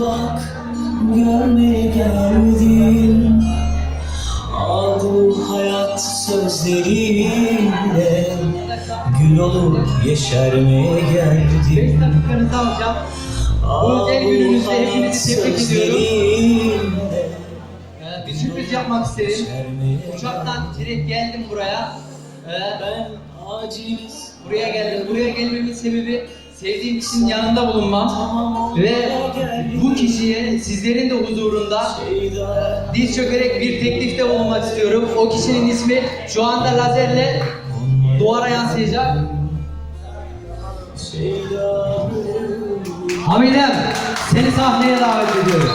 bak görmeye geldim Al bu hayat sözleriyle Gül olup yeşermeye geldim. Al bu hayat sözleriyle bir sürpriz yapmak yeşermeye Uçaktan direkt geldim buraya. Ee, Ben aciz buraya geldim. Buraya gelmemin sebebi sevdiğim kişinin yanında bulunmam. Ve bu kişiye sizlerin de huzurunda diz çökerek bir teklifte bulunmak istiyorum. O kişinin ismi şu anda lazerle duvara yansıyacak. Şeyda Hamidem seni sahneye davet ediyorum.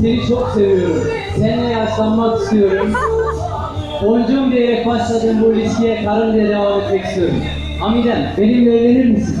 Seni çok seviyorum. Seninle yaşlanmak istiyorum. Boncuğum diyerek başladığım bu ilişkiye karın diye devam etmek istiyorum. Hamidem benimle evlenir misin?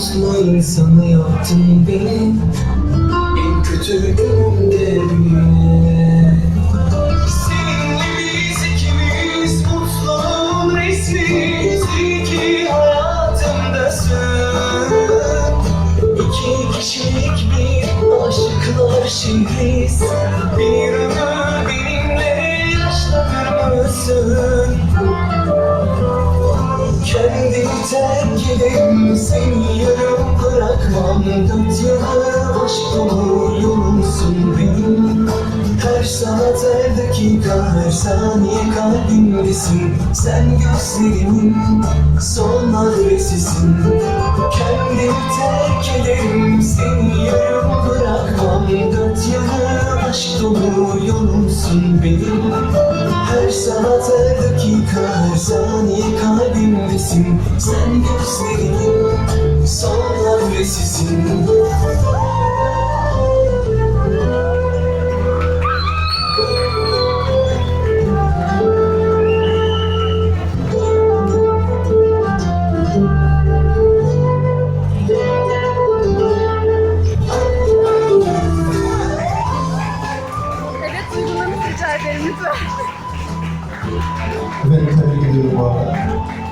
Mutlu insanı yaptın beni. En kötü günümde bile. Seninle ikimiz mutluluğun resmiyiz. İyi ki hayatımdasın. İki kişilik bir aşıklar şehriz. Bir ömür benimle mısın? Kendimi terk ederim seni bırakmam Dört yıldır aşk dolu yolumsun benim Her saat her dakika her saniye kalbimdesin. Sen gözlerimin son adresisin. Kendimi terk ederim seni yarım bırakmam. Dört yıldır aşk dolu yolumsun benim her saat her dakika her saniye kalbimdesin. Sen gözlerimin rica ederim lütfen. Ben tebrik ediyorum bu arada.